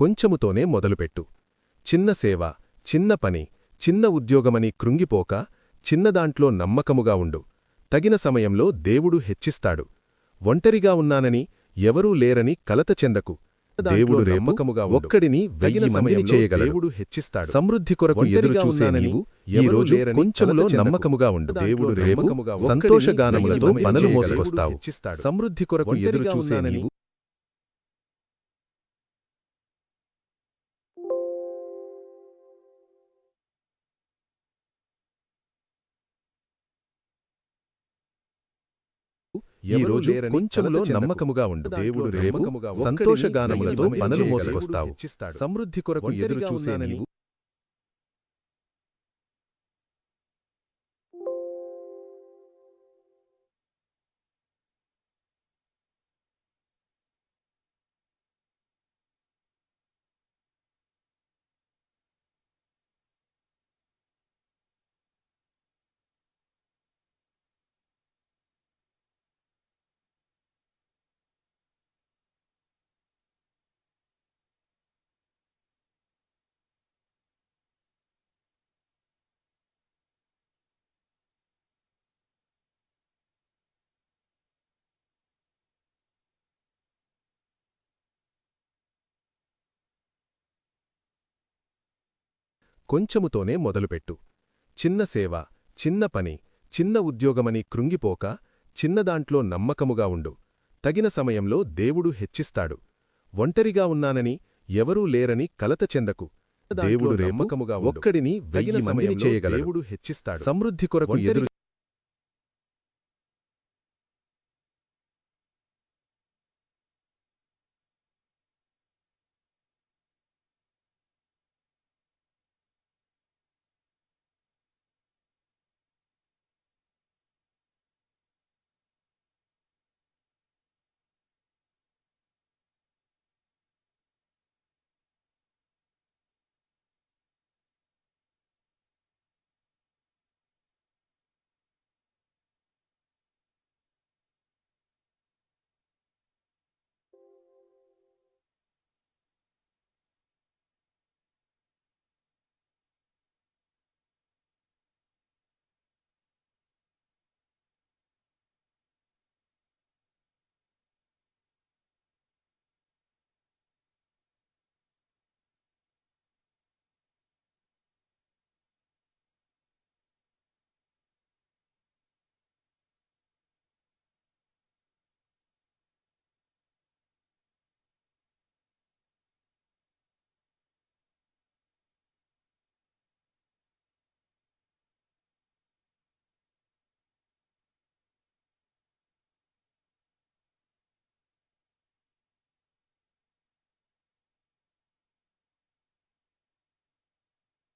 కొంచెముతోనే మొదలుపెట్టు. చిన్న సేవ చిన్న పని చిన్న ఉద్యోగమని కృంగిపోక చిన్నదాంట్లో నమ్మకముగా ఉండు. తగిన సమయంలో దేవుడు హెచ్చిస్తాడు. ఒంటరిగా ఉన్నానని ఎవరూ లేరని కలత చెందకు. దేవుడు రేపకముగా ఒక్కడిని వెయ్యి మందిని చేయగలడు. దేవుడు హెచ్చిస్తాడు. సమృద్ధి కొరకు ఎదురు చూసే నీవు ఈ రోజు కొంచెంలో నమ్మకముగా ఉండు. దేవుడు రేపకముగా సంతోషగానములతో పనులు మోసుకొస్తావు. సమృద్ధి కొరకు ఎదురు చూసే ఈ రోజు కొంచెంలో నమ్మకముగా ఉండు. దేవుడు రేపకముగా సంతోషగానములతో పనులు మోసుకొస్తావు. సమృద్ధి కొరకు ఎదురు చూసే నీవు కొంచెముతోనే మొదలుపెట్టు. చిన్న సేవ చిన్న పని చిన్న ఉద్యోగమని కృంగిపోక చిన్నదాంట్లో నమ్మకముగా ఉండు. తగిన సమయంలో దేవుడు హెచ్చిస్తాడు. ఒంటరిగా ఉన్నానని ఎవరూ లేరని కలత చెందకు. దేవుడు రేపకముగా ఒక్కడిని వెయ్యి మందిని చేయగలడు. దేవుడు హెచ్చిస్తాడు. సమృద్ధి కొరకు ఎదురు